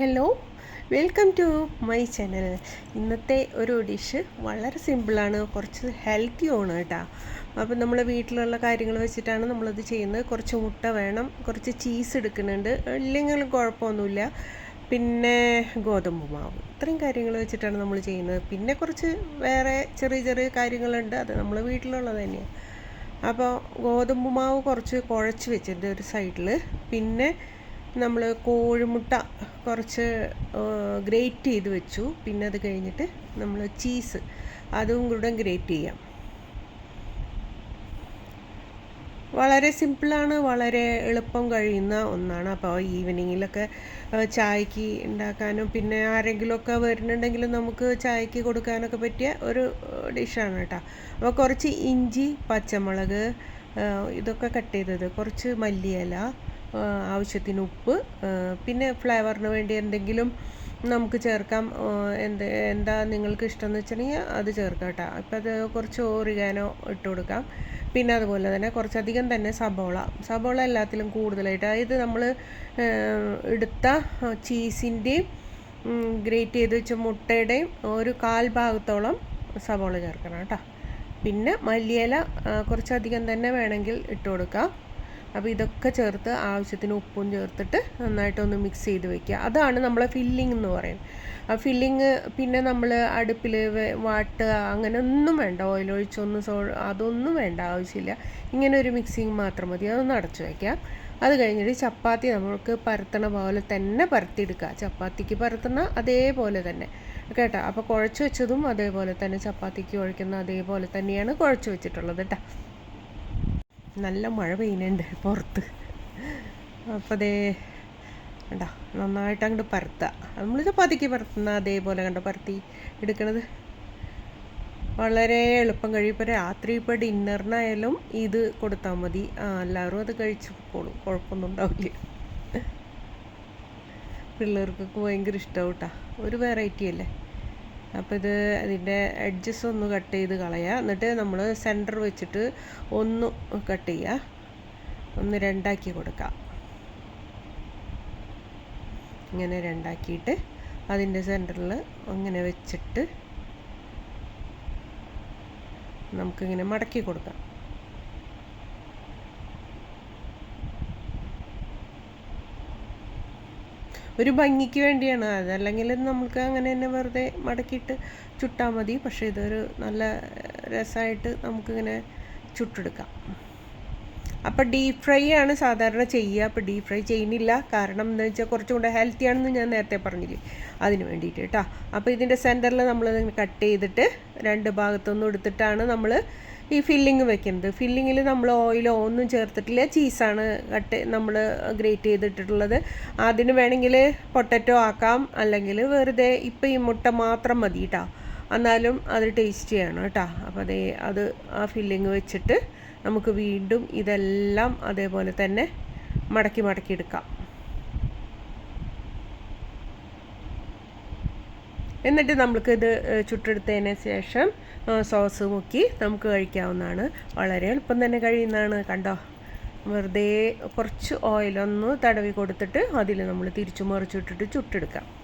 Hello welcome to my channel ഇന്നത്തെ ഒരു dish വളരെ സിമ്പിളാണ് കുറച്ച് ഹെൽത്തിയുമാണ് കേട്ടോ. അപ്പം നമ്മൾ വീട്ടിലുള്ള കാര്യങ്ങൾ വെച്ചിട്ടാണ് നമ്മളത് ചെയ്യുന്നത്. കുറച്ച് മുട്ട വേണം കുറച്ച് ചീസ് എടുക്കുന്നുണ്ട്. ഇല്ലെങ്കിലും കുഴപ്പമൊന്നുമില്ല. പിന്നെ ഗോതമ്പ് മാവ്. ഇത്രയും കാര്യങ്ങൾ വെച്ചിട്ടാണ് നമ്മൾ ചെയ്യുന്നത്. പിന്നെ കുറച്ച് വേറെ ചെറിയ ചെറിയ കാര്യങ്ങളുണ്ട്. അത് നമ്മൾ വീട്ടിലുള്ളത് തന്നെയാണ് അപ്പോൾ ഗോതമ്പ് മാവ് കുറച്ച് കുഴച്ച് വെച്ചിട്ടുണ്ട് ഒരു സൈഡിൽ പിന്നെ നമ്മൾ കോഴിമുട്ട കുറച്ച് ഗ്രേറ്റ് ചെയ്ത് വെച്ചു. പിന്നെ അത് കഴിഞ്ഞിട്ട് നമ്മൾ ചീസ് അതും കൂടെ ഗ്രേറ്റ് ചെയ്യാം. വളരെ സിമ്പിളാണ് വളരെ എളുപ്പം കഴിയുന്ന ഒന്നാണ്. അപ്പോൾ ഈവനിങ്ങിലൊക്കെ ചായക്ക് ഉണ്ടാക്കാനും പിന്നെ ആരെങ്കിലുമൊക്കെ വരുന്നുണ്ടെങ്കിൽ നമുക്ക് ചായക്ക് കൊടുക്കാനൊക്കെ പറ്റിയ ഒരു ഡിഷാണ് കേട്ടോ. അപ്പോൾ കുറച്ച് ഇഞ്ചി പച്ചമുളക് ഇതൊക്കെ കട്ട് ചെയ്തത്. കുറച്ച് മല്ലിയില ആവശ്യത്തിന് ഉപ്പ് പിന്നെ ഫ്ലേവറിന് വേണ്ടി എന്തെങ്കിലും നമുക്ക് ചേർക്കാം. എന്ത് എന്താ നിങ്ങൾക്ക് ഇഷ്ടം എന്ന് വെച്ചിട്ടുണ്ടെങ്കിൽ അത് ചേർക്കാം കേട്ടോ. അപ്പം അത് കുറച്ച് ഓറിഗാനോ ഇട്ട് കൊടുക്കാം. പിന്നെ അതുപോലെ തന്നെ കുറച്ചധികം തന്നെ സബോള. സബോള എല്ലാത്തിലും കൂടുതലായിട്ട്. അതായത് നമ്മൾ എടുത്ത ചീസിന്റെയും ഗ്രേറ്റ് ചെയ്ത് വെച്ച മുട്ടയുടെയും ഒരു കാൽ ഭാഗത്തോളം സബോള ചേർക്കണം കേട്ടോ. പിന്നെ മല്ലിയില കുറച്ചധികം തന്നെ വേണമെങ്കിൽ ഇട്ട് കൊടുക്കാം. അപ്പോൾ ഇതൊക്കെ ചേർത്ത് ആവശ്യത്തിന് ഉപ്പും ചേർത്തിട്ട് നന്നായിട്ടൊന്ന് മിക്സ് ചെയ്ത് വെക്കുക. അതാണ് നമ്മളെ ഫില്ലിംഗ് എന്ന് പറയുന്നത്. ആ ഫില്ലിങ് പിന്നെ നമ്മൾ അടുപ്പിൽ വാട്ടുക അങ്ങനെ ഒന്നും വേണ്ട. ഓയിൽ ഒഴിച്ചൊന്നും സോ അതൊന്നും വേണ്ട ആവശ്യമില്ല. ഇങ്ങനെ ഒരു മിക്സിങ് മാത്രം മതി. അതൊന്ന് അടച്ചു വയ്ക്കാം അത് കഴിഞ്ഞിട്ട് ചപ്പാത്തി നമുക്ക് പരത്തണ പോലെ തന്നെ പരത്തിയെടുക്കുക. ചപ്പാത്തിക്ക് പരത്തുന്ന അതേപോലെ തന്നെ. കേട്ടോ? അപ്പോൾ കുഴച്ച് വെച്ചതും അതേപോലെ തന്നെ. ചപ്പാത്തിക്ക് കുഴക്കുന്ന അതേപോലെ തന്നെയാണ് കുഴച്ച് വെച്ചിട്ടുള്ളത് കേട്ടോ? നല്ല മഴ പെയ്യുന്നുണ്ട് പുറത്ത്. അപ്പോൾ അതേ കണ്ടോ നന്നായിട്ട് അങ്ങോട്ട് പരത്തുക നമ്മൾ ചപ്പാത്തിക്ക് പരത്തുന്ന അതേപോലെ കണ്ടോ പരത്തി എടുക്കണത്. വളരെ എളുപ്പം കഴിയും. രാത്രി ഇപ്പോൾ ഡിന്നറിനായാലും ഇത് കൊടുത്താൽ മതി. എല്ലാവരും അത് കഴിച്ച് പോളും കുഴപ്പമൊന്നും ഉണ്ടാവില്ല. പിള്ളേർക്കൊക്കെ ഭയങ്കര ഇഷ്ടമാവും കേട്ടോ ഒരു വെറൈറ്റി അല്ലേ? അപ്പോൾ ഇത് അതിന്റെ എഡ്ജസ് ഒന്ന് കട്ട് ചെയ്ത് കളയുക എന്നിട്ട് നമ്മൾ സെന്റർ വെച്ചിട്ട് ഒന്ന് കട്ട് ചെയ്യുക ഒന്ന് രണ്ടാക്കി കൊടുക്കുക ഇങ്ങനെ രണ്ടാക്കിയിട്ട് അതിന്റെ സെന്ററിൽ അങ്ങനെ വെച്ചിട്ട് നമുക്കിങ്ങനെ മടക്കി കൊടുക്കാം. ഒരു ഭംഗിക്ക് വേണ്ടിയാണ്. അതല്ലെങ്കിൽ നമുക്ക് അങ്ങനെ തന്നെ വെറുതെ മടക്കിയിട്ട് ചുട്ടാൽ മതി. പക്ഷേ ഇതൊരു നല്ല രസമായിട്ട് നമുക്കിങ്ങനെ ചുട്ടെടുക്കാം. അപ്പോൾ ഡീപ് ഫ്രൈ ആണ് സാധാരണ ചെയ്യുക. അപ്പോൾ ഡീപ് ഫ്രൈ ചെയ്യുന്നില്ല. കാരണം എന്താ വെച്ചാൽ കുറച്ചും കൂടെ ഹെൽത്തി ആണെന്ന് ഞാൻ നേരത്തെ പറഞ്ഞില്ലേ. അതിന് വേണ്ടിയിട്ട് കേട്ടോ. അപ്പോൾ ഇതിന്റെ സെന്ററിൽ നമ്മൾ കട്ട് ചെയ്തിട്ട് രണ്ട് ഭാഗത്തൊന്നും എടുത്തിട്ടാണ് നമ്മൾ ഈ ഫില്ലിങ് വെക്കുന്നത്. ഫില്ലിങ്ങിൽ നമ്മൾ ഓയിലോ ഒന്നും ചേർത്തിട്ടില്ല. ചീസാണ് കട്ട് നമ്മൾ ഗ്രേറ്റ് ചെയ്തിട്ടുള്ളത് അതിന് വേണമെങ്കിൽ പൊട്ടറ്റോ ആക്കാം. അല്ലെങ്കിൽ വെറുതെ ഇപ്പം ഈ മുട്ട മാത്രം മതി കേട്ടോ എന്നാലും അത് ടേസ്റ്റ് ചെയ്യണം കേട്ടോ അപ്പോൾ അതേ അത് ആ ഫില്ലിങ് വെച്ചിട്ട് നമുക്ക് വീണ്ടും ഇതെല്ലാം അതേപോലെ തന്നെ മടക്കി മടക്കി എടുക്കാം. എന്നിട്ട് നമുക്ക് ഇത് ചുട്ടെടുത്തതിന് ശേഷം സോസ് മുക്കി നമുക്ക് കഴിക്കാവുന്നതാണ്. വളരെ എളുപ്പം തന്നെ കഴിയുന്നതാണ്. കണ്ടോ? വെറുതെ കുറച്ച് ഓയിലൊന്ന് തടവി കൊടുത്തിട്ട് അതിൽ നമ്മൾ തിരിച്ചു മറിച്ചിട്ടിട്ട് ചുട്ടെടുക്കാം.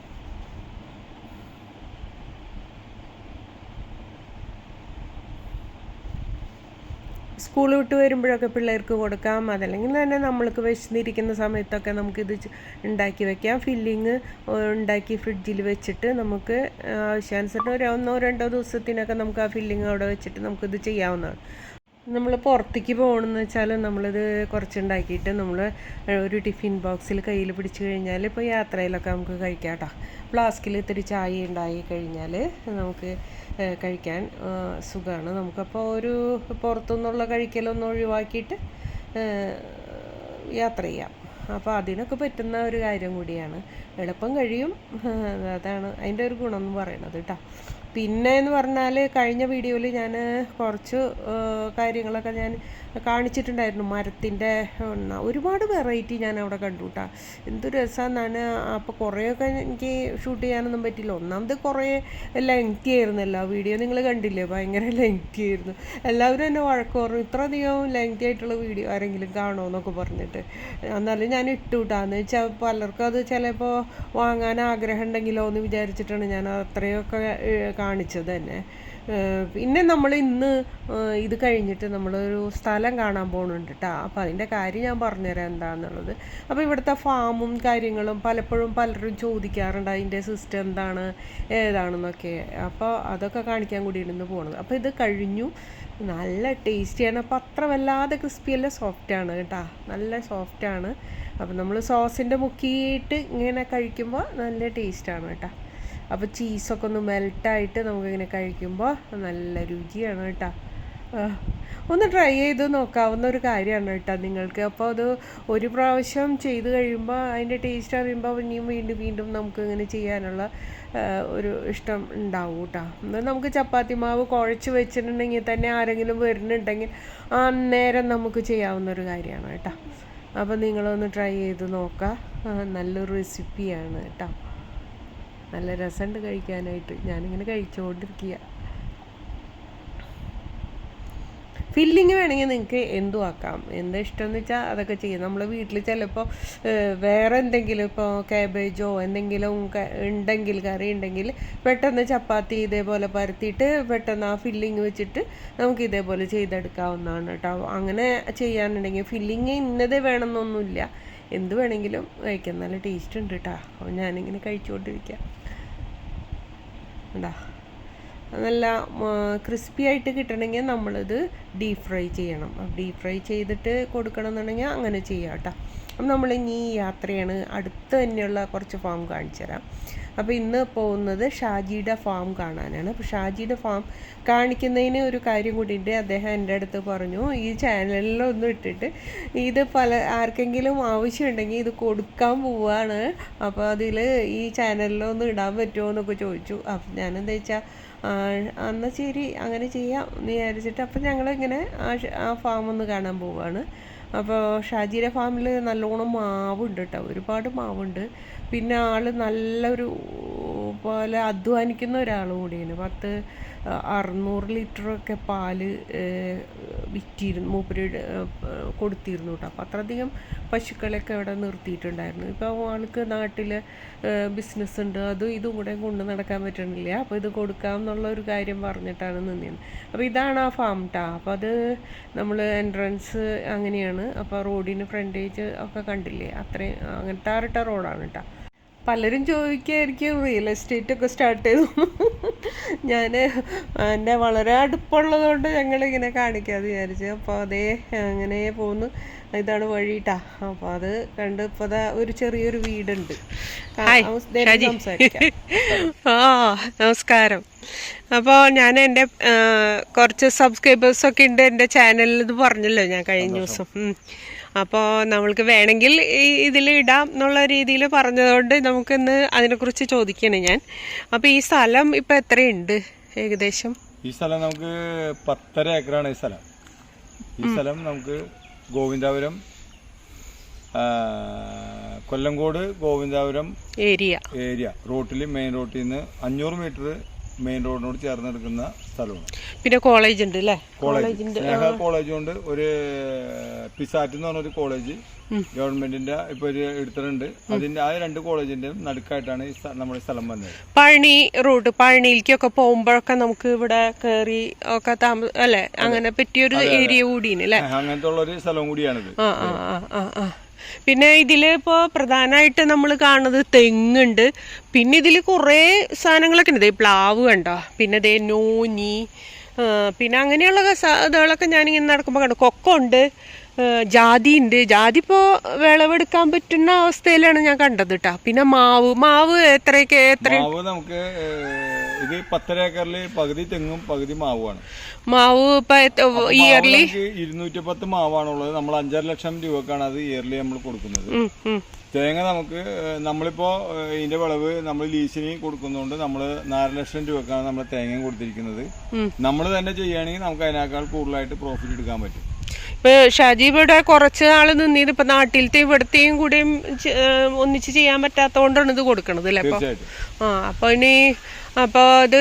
സ്കൂൾ വിട്ട് വരുമ്പോഴൊക്കെ പിള്ളേർക്ക് കൊടുക്കാം. അതല്ലെങ്കിൽ തന്നെ നമ്മൾക്ക് വിശന്നിരിക്കുന്ന സമയത്തൊക്കെ നമുക്കിത് ഉണ്ടാക്കി വെക്കാം. ഫില്ലിങ് ഉണ്ടാക്കി ഫ്രിഡ്ജിൽ വെച്ചിട്ട് നമുക്ക് ആവശ്യാനുസരണം ഒരു ഒന്നോ രണ്ടോ ദിവസത്തിനൊക്കെ നമുക്ക് ആ ഫില്ലിങ് അവിടെ വെച്ചിട്ട് നമുക്കിത് ചെയ്യാവുന്നതാണ്. നമ്മൾ പുറത്തേക്ക് പോകണമെന്ന് വെച്ചാൽ നമ്മളിത് കുറച്ചുണ്ടാക്കിയിട്ട് നമ്മൾ ഒരു ടിഫിൻ ബോക്സിൽ കയ്യിൽ പിടിച്ചു കഴിഞ്ഞാൽ ഇപ്പോൾ യാത്രയിലൊക്കെ നമുക്ക് കഴിക്കാം കേട്ടോ ഫ്ലാസ്കിൽ ഇത്തിരി ചായ ഉണ്ടായി കഴിഞ്ഞാൽ നമുക്ക് കഴിക്കാൻ സുഖമാണ് നമുക്കപ്പോൾ ഒരു പുറത്തുനിന്നുള്ള കഴിക്കലൊന്നും ഒഴിവാക്കിയിട്ട് യാത്ര ചെയ്യാം. അപ്പോൾ അതിനൊക്കെ പറ്റുന്ന ഒരു കാര്യം കൂടിയാണ്. എളുപ്പം കഴിയും. അതാണ് അതിന്റെ ഒരു ഗുണം എന്ന് പറയണത് കേട്ടോ പിന്നെ എന്ന് പറഞ്ഞാൽ കഴിഞ്ഞ വീഡിയോയിൽ ഞാൻ കുറച്ച് കാര്യങ്ങളൊക്കെ ഞാൻ കാണിച്ചിട്ടുണ്ടായിരുന്നു മരത്തിന്റെ ഒരുപാട് വെറൈറ്റി ഞാൻ അവിടെ കണ്ടു കേട്ടോ എന്ത് രസമെന്നാണ് അപ്പോൾ കുറേയൊക്കെ എനിക്ക് ഷൂട്ട് ചെയ്യാനൊന്നും പറ്റില്ല ഒന്നാമത് കുറേ ലെങ്തി ആയിരുന്നല്ലോ വീഡിയോ നിങ്ങൾ കണ്ടില്ലേ? ഭയങ്കര ലെങ്തി ആയിരുന്നു. എല്ലാവരും എന്നെ വഴക്ക് പറഞ്ഞു ഇത്ര അധികം ലെങ്തി ആയിട്ടുള്ള വീഡിയോ ആരെങ്കിലും കാണുമോ എന്നൊക്കെ പറഞ്ഞിട്ട്. എന്നാലും ഞാൻ ഇട്ടു വിട്ടാന്ന് വെച്ചാൽ പലർക്കും അത് ചിലപ്പോൾ വാങ്ങാൻ ആഗ്രഹം ഉണ്ടെങ്കിലോ എന്ന് വിചാരിച്ചിട്ടാണ് ഞാൻ അത്രയൊക്കെ കാണിച്ചത് തന്നെ. പിന്നെ നമ്മൾ ഇന്ന് ഇത് കഴിഞ്ഞിട്ട് നമ്മളൊരു സ്ഥലം കാണാൻ പോകുന്നുണ്ട് കേട്ടോ അപ്പോൾ അതിന്റെ കാര്യം ഞാൻ പറഞ്ഞുതരാം എന്താണെന്നുള്ളത് അപ്പോൾ ഇവിടുത്തെ ഫാമും കാര്യങ്ങളും പലപ്പോഴും പലരും ചോദിക്കാറുണ്ട് അതിന്റെ സിസ്റ്റം എന്താണ് ഏതാണെന്നൊക്കെ. അപ്പോൾ അതൊക്കെ കാണിക്കാൻ കൂടിയാണ് ഇന്ന് പോകുന്നത് അപ്പോൾ ഇത് കഴിഞ്ഞു. നല്ല ടേസ്റ്റിയാണ്. അപ്പോൾ അത്ര വല്ലാതെ ക്രിസ്പി അല്ല സോഫ്റ്റാണ് കേട്ടോ. നല്ല സോഫ്റ്റാണ് അപ്പോൾ നമ്മൾ സോസിന്റെ മുക്കിയിട്ട് ഇങ്ങനെ കഴിക്കുമ്പോൾ നല്ല ടേസ്റ്റാണ് കേട്ടോ. അപ്പോൾ ചീസൊക്കെ ഒന്ന് മെൽട്ടായിട്ട് നമുക്കിങ്ങനെ കഴിക്കുമ്പോൾ നല്ല രുചിയാണ് കേട്ടോ. ഒന്ന് ട്രൈ ചെയ്ത് നോക്കാവുന്ന ഒരു കാര്യമാണ് കേട്ടോ നിങ്ങൾക്ക്. അപ്പോൾ അത് ഒരു പ്രാവശ്യം ചെയ്ത് കഴിയുമ്പോൾ അതിന്റെ ടേസ്റ്റ് അറിയുമ്പോൾ ഇനിയും വീണ്ടും വീണ്ടും നമുക്ക് ഇങ്ങനെ ചെയ്യാനുള്ള ഒരു ഇഷ്ടം ഉണ്ടാവും കേട്ടോ. എന്നാൽ നമുക്ക് ചപ്പാത്തി മാവ് കുഴച്ച് വെച്ചിട്ടുണ്ടെങ്കിൽ തന്നെ ആരെങ്കിലും വരുന്നുണ്ടെങ്കിൽ അന്നേരം നമുക്ക് ചെയ്യാവുന്ന ഒരു കാര്യമാണ് കേട്ടോ. അപ്പോൾ നിങ്ങളൊന്ന് ട്രൈ ചെയ്ത് നോക്കുക നല്ലൊരു റെസിപ്പിയാണ് കേട്ടോ. നല്ല രസമുണ്ട് കഴിക്കാനായിട്ട്. ഞാനിങ്ങനെ കഴിച്ചുകൊണ്ടിരിക്കുക ഫില്ലിങ് വേണമെങ്കിൽ നിങ്ങൾക്ക് എന്തും ആക്കാം. എന്താ ഇഷ്ടമെന്ന് വെച്ചാൽ അതൊക്കെ ചെയ്യും. നമ്മൾ വീട്ടിൽ ചിലപ്പോൾ വേറെ എന്തെങ്കിലും ഇപ്പോൾ കാബേജോ എന്തെങ്കിലും ഉണ്ടെങ്കിൽ കറി ഉണ്ടെങ്കിൽ പെട്ടെന്ന് ചപ്പാത്തി ഇതേപോലെ പരത്തിയിട്ട് പെട്ടെന്ന് ആ ഫില്ലിങ് വെച്ചിട്ട് നമുക്ക് ഇതേപോലെ ചെയ്തെടുക്കാവുന്നതാണ് കേട്ടോ. അങ്ങനെ ചെയ്യാനുണ്ടെങ്കിൽ ഫില്ലിങ് ഇന്നതേ വേണമെന്നൊന്നുമില്ല. എന്ത് വേണമെങ്കിലും കഴിക്കാം. നല്ല ടേസ്റ്റ് ഉണ്ട് കേട്ടോ. ഞാനിങ്ങനെ കഴിച്ചുകൊണ്ടിരിക്കാം ഉണ്ടാ നല്ല ക്രിസ്പി ആയിട്ട് കിട്ടണമെങ്കിൽ നമ്മളിത് ഡീപ് ഫ്രൈ ചെയ്യണം. ഡീപ് ഫ്രൈ ചെയ്തിട്ട് കൊടുക്കണം എന്നുണ്ടെങ്കിൽ അങ്ങനെ ചെയ്യാം കേട്ടോ. അപ്പം നമ്മൾ ഇനി ഈ യാത്രയാണ് അടുത്ത് തന്നെയുള്ള കുറച്ച് ഫാം കാണിച്ചു തരാം. അപ്പോൾ ഇന്ന് പോകുന്നത് ഷാജിയുടെ ഫാം കാണാനാണ്. അപ്പോൾ ഷാജിയുടെ ഫാം കാണിക്കുന്നതിന് ഒരു കാര്യം കൂടി ഉണ്ട് അദ്ദേഹം എന്റെ അടുത്ത് പറഞ്ഞു ഈ ചാനലിലൊന്നും ഇട്ടിട്ട് ഇത് പല ആർക്കെങ്കിലും ആവശ്യമുണ്ടെങ്കിൽ ഇത് കൊടുക്കാൻ പോവാണ്. അപ്പോൾ അതിൽ ഈ ചാനലിലൊന്നും ഇടാൻ പറ്റുമോ എന്നൊക്കെ ചോദിച്ചു. അപ്പം ഞാനെന്താ വെച്ചാൽ എന്നാൽ ശരി അങ്ങനെ ചെയ്യാം എന്ന് വിചാരിച്ചിട്ട് അപ്പം ഞങ്ങളിങ്ങനെ ആ ആ ഫാം ഒന്ന് കാണാൻ പോവുകയാണ് അപ്പോൾ ഷാജിയുടെ ഫാമിൽ നല്ലോണം മാവുണ്ട് കേട്ടോ ഒരുപാട് മാവുണ്ട്. പിന്നെ ആൾ നല്ലൊരു പോലെ അധ്വാനിക്കുന്ന ഒരാൾ കൂടിയാണ്. പത്ത് അറുന്നൂറ് ലിറ്ററൊക്കെ പാൽ വിറ്റിരുന്നു മൂപ്പര് കൊടുത്തിരുന്നു കേട്ടോ. അപ്പോൾ അത്രയധികം പശുക്കളെയൊക്കെ അവിടെ നിർത്തിയിട്ടുണ്ടായിരുന്നു. ഇപ്പോൾ ആൾക്ക് നാട്ടിൽ ബിസിനസ് ഉണ്ട്. അതും ഇതും കൂടെ കൊണ്ട് നടക്കാൻ പറ്റണില്ല. അപ്പോൾ ഇത് കൊടുക്കാം എന്നുള്ള ഒരു കാര്യം പറഞ്ഞിട്ടാണ് നിന്നിരുന്നത്. അപ്പോൾ ഇതാണ് ആ ഫാം ടാ അപ്പോൾ അത് നമ്മൾ എൻട്രൻസ് അങ്ങനെയാണ്. അപ്പോൾ റോഡിന് ഫ്രണ്ടേജ് ഒക്കെ കണ്ടില്ലേ? അത്രയും അങ്ങനത്തെ ആറിട്ട റോഡാണ് കേട്ടോ പലരും ചോദിക്കായിരിക്കും റിയൽ എസ്റ്റേറ്റ് ഒക്കെ സ്റ്റാർട്ട് ചെയ്തു. ഞാൻ എന്നെ വളരെ അടുപ്പുള്ളതുകൊണ്ട് ഞങ്ങളിങ്ങനെ കാണിക്കാതെ വിചാരിച്ചു. അപ്പോൾ അതേ അങ്ങനെ പോന്നു. ഇതാണ് വഴിട്ടാ. അപ്പോൾ അത് കണ്ട് ഇപ്പോൾ ഒരു ചെറിയൊരു വീടുണ്ട്. ആ, നമസ്കാരം. അപ്പോൾ ഞാൻ എന്റെ കുറച്ച് സബ്സ്ക്രൈബേഴ്സൊക്കെ ഉണ്ട് എന്റെ ചാനലിൽ ഇത് പറഞ്ഞല്ലോ ഞാൻ കഴിഞ്ഞ ദിവസം. അപ്പോൾ നമ്മൾക്ക് വേണമെങ്കിൽ ഈ ഇതിൽ ഇടാം എന്നുള്ള രീതിയിൽ പറഞ്ഞതുകൊണ്ട് നമുക്കിന്ന് അതിനെക്കുറിച്ച് ചോദിക്കണേ ഞാൻ. അപ്പോൾ ഈ സ്ഥലം ഇപ്പോൾ എത്രയുണ്ട് ഏകദേശം? ഈ സ്ഥലം നമുക്ക് പത്തര ഏക്കറാണ് ഈ സ്ഥലം. ഈ സ്ഥലം നമുക്ക് ഗോവിന്ദാപുരം കൊല്ലംകോട് ഗോവിന്ദാപുരം ഏരിയ. ഏരിയ. റോട്ടിൽ മെയിൻ റോട്ടിൽ നിന്ന് അഞ്ഞൂറ് മീറ്റർ മെയിൻ റോഡിനോട് ചേർന്ന് നിൽക്കുന്ന സ്ഥലമാണ്. പിന്നെ കോളേജ് ഉണ്ട് അല്ലേ കോളേജ് സ്നേഹ കോളേജ് കൊണ്ട് ഒരു പിസാറ്റ് എന്ന് പറഞ്ഞൊരു കോളേജ് ഗവൺമെന്റിന്റെ ഇപ്പൊ ഒരു എടുത്തിട്ടുണ്ട്. അതിന്റെ ആ രണ്ട് കോളേജിന്റെ നടുക്കായിട്ടാണ് നമ്മുടെ സ്ഥലം വന്നത്. പഴനി റൂട്ട് പഴനിയിലേക്കൊക്കെ പോകുമ്പോഴൊക്കെ നമുക്ക് ഇവിടെ കയറി ഒക്കെ താമസം അല്ലെ? അങ്ങനെ പറ്റിയൊരു ഏരിയ കൂടിയാണ് അല്ലേ അങ്ങനത്തെ ഉള്ള ഒരു സ്ഥലം കൂടിയാണിത്. പിന്നെ ഇതിൽ ഇപ്പോ പ്രധാനമായിട്ട് നമ്മൾ കാണുന്നത് തെങ്ങുണ്ട്. പിന്നെ ഇതിൽ കുറേ സാധനങ്ങളൊക്കെ ഉണ്ട്. പ്ലാവ് കണ്ടോ? പിന്നെ ദേ നോനി പിന്നെ അങ്ങനെയുള്ള ഇതുകളൊക്കെ ഞാനിങ്ങനെ നടക്കുമ്പോൾ കണ്ടു. കൊക്കുണ്ട് ജാതി ഉണ്ട്. ജാതി ഇപ്പോൾ വിളവെടുക്കാൻ പറ്റുന്ന അവസ്ഥയിലാണ് ഞാൻ കണ്ടത് കേട്ടോ പിന്നെ മാവ്. മാവ് എത്രയൊക്കെ എത്ര നമുക്ക് ഇത് പത്തര ഏക്കറിൽ പകുതി തെങ്ങും പകുതി മാവുമാണ്. മാവ് ഇയർലി ഇരുന്നൂറ്റി പത്ത് മാവാണുള്ളത്. നമ്മൾ അഞ്ചര ലക്ഷം രൂപക്കാണ് അത് ഇയർലി നമ്മൾ കൊടുക്കുന്നത്. തേങ്ങ നമുക്ക് നമ്മളിപ്പോ ഇതിന്റെ വിളവ് നമ്മൾ ലീസിന് കൊടുക്കുന്നതുകൊണ്ട് നമ്മൾ നാല് ലക്ഷം രൂപക്കാണ് നമ്മൾ തേങ്ങ കൊടുത്തിരിക്കുന്നത്. നമ്മൾ തന്നെ ചെയ്യുകയാണെങ്കിൽ നമുക്ക് അതിനേക്കാൾ കൂടുതലായിട്ട് പ്രോഫിറ്റ് എടുക്കാൻ പറ്റും. ഇപ്പൊ ഷാജി ഇവിടെ കുറച്ച് നാൾ നിന്നിത് ഇപ്പൊ നാട്ടിലത്തെ ഇവിടത്തെയും കൂടെയും ഒന്നിച്ച് ചെയ്യാൻ പറ്റാത്തോണ്ടാണ് ഇത് കൊടുക്കണത് അല്ലേ? അപ്പോൾ ആ അപ്പൊ ഇനി അപ്പൊ അത്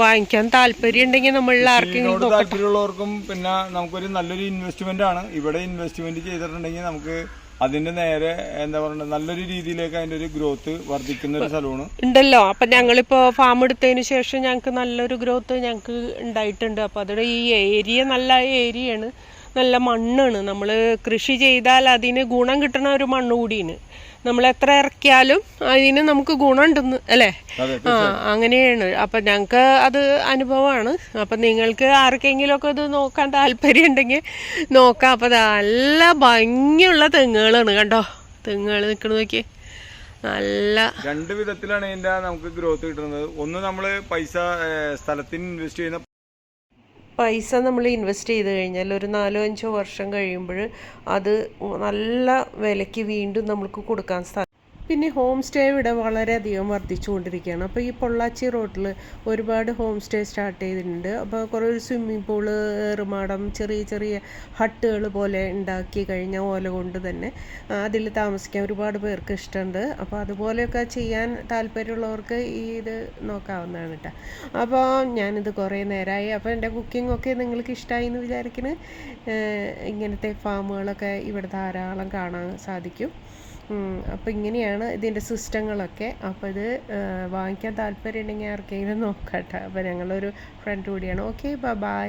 വാങ്ങിക്കാൻ താല്പര്യം ഉണ്ടെങ്കിൽ നമ്മളിൽ ആർക്കെങ്കിലും താല്പര്യമുള്ളവർക്കും പിന്നെ നമുക്കൊരു നല്ലൊരു ഇൻവെസ്റ്റ്മെന്റ് ആണ്. ഇവിടെ ഇൻവെസ്റ്റ്മെന്റ് ചെയ്തിട്ടുണ്ടെങ്കിൽ നമുക്ക് അതിന്റെ നേരെ എന്താ പറയുക നല്ലൊരു രീതിയിലേക്ക് അതിന്റെ ഒരു ഗ്രോത്ത് വർദ്ധിക്കുന്ന ഒരു സ്ഥലമാണ്. ഉണ്ടല്ലോ. അപ്പൊ ഞങ്ങളിപ്പോ ഫാം എടുത്തതിന് ശേഷം ഞങ്ങൾക്ക് നല്ലൊരു ഗ്രോത്ത് ഞങ്ങൾക്ക് ഉണ്ടായിട്ടുണ്ട്. അപ്പൊ അതിടെ ഈ ഏരിയ നല്ല ഏരിയയാണ് നല്ല മണ്ണാണ്. നമ്മൾ കൃഷി ചെയ്താൽ അതിന് ഗുണം കിട്ടുന്ന ഒരു മണ്ണ് കൂടിയാണ്. നമ്മൾ എത്ര ഇറക്കിയാലും അതിന് നമുക്ക് ഗുണമുണ്ടെന്ന് അല്ലേ? ആ അങ്ങനെയാണ്. അപ്പൊ ഞങ്ങൾക്ക് അത് അനുഭവമാണ്. അപ്പൊ നിങ്ങൾക്ക് ആർക്കെങ്കിലും ഒക്കെ ഇത് നോക്കാൻ താല്പര്യം ഉണ്ടെങ്കിൽ നോക്കാം. അപ്പൊ നല്ല ഭംഗിയുള്ള തെങ്ങുകളാണ് കണ്ടോ? തെങ്ങുകൾ നിൽക്കണ നോക്കി നല്ല രണ്ട് വിധത്തിലാണ് ഇതിന്റെ നമുക്ക് ഗ്രോത്ത് കിട്ടുന്നത്. ഒന്ന് നമ്മൾ പൈസ സ്ഥലത്തിന് ഇൻവെസ്റ്റ് ചെയ്യുന്ന പൈസ നമ്മൾ ഇൻവെസ്റ്റ് ചെയ്ത് കഴിഞ്ഞാൽ ഒരു നാലോ അഞ്ചോ വർഷം കഴിയുമ്പോൾ അത് നല്ല വിലയ്ക്ക് വീണ്ടും നമ്മൾക്ക് കൊടുക്കാൻ സാധിക്കും പിന്നെ ഹോം സ്റ്റേ ഇവിടെ വളരെയധികം വർദ്ധിച്ചുകൊണ്ടിരിക്കുകയാണ്. അപ്പോൾ ഈ പൊള്ളാച്ചി റോട്ടിൽ ഒരുപാട് ഹോം സ്റ്റേ സ്റ്റാർട്ട് ചെയ്തിട്ടുണ്ട്. അപ്പോൾ കുറേ ഒരു സ്വിമ്മിംഗ് പൂൾ ഏറുമാടം ചെറിയ ചെറിയ ഹട്ടുകൾ പോലെ ഉണ്ടാക്കി കഴിഞ്ഞ ഓല കൊണ്ട് തന്നെ അതിൽ താമസിക്കാൻ ഒരുപാട് പേർക്ക് ഇഷ്ടമുണ്ട്. അപ്പോൾ അതുപോലെയൊക്കെ ചെയ്യാൻ താല്പര്യമുള്ളവർക്ക് ഈ ഇത് നോക്കാവുന്നതാണ് കേട്ടോ. അപ്പോൾ ഞാനിത് കുറേ നേരമായി. അപ്പോൾ എന്റെ കുക്കിംഗ് ഒക്കെ നിങ്ങൾക്ക് ഇഷ്ടമായി എന്ന് വിചാരിക്കുന്നത് ഇങ്ങനത്തെ ഫാമുകളൊക്കെ ഇവിടെ ധാരാളം കാണാൻ സാധിക്കും. അപ്പോൾ ഇങ്ങനെയാണ് ഇതിന്റെ സിസ്റ്റങ്ങളൊക്കെ. അപ്പോൾ ഇത് വാങ്ങിക്കാൻ താല്പര്യം ഉണ്ടെങ്കിൽ ആർക്കെങ്കിലും നോക്കാം കേട്ടോ അപ്പോൾ ഞങ്ങളൊരു ഫ്രണ്ട് കൂടിയാണ്. Okay bye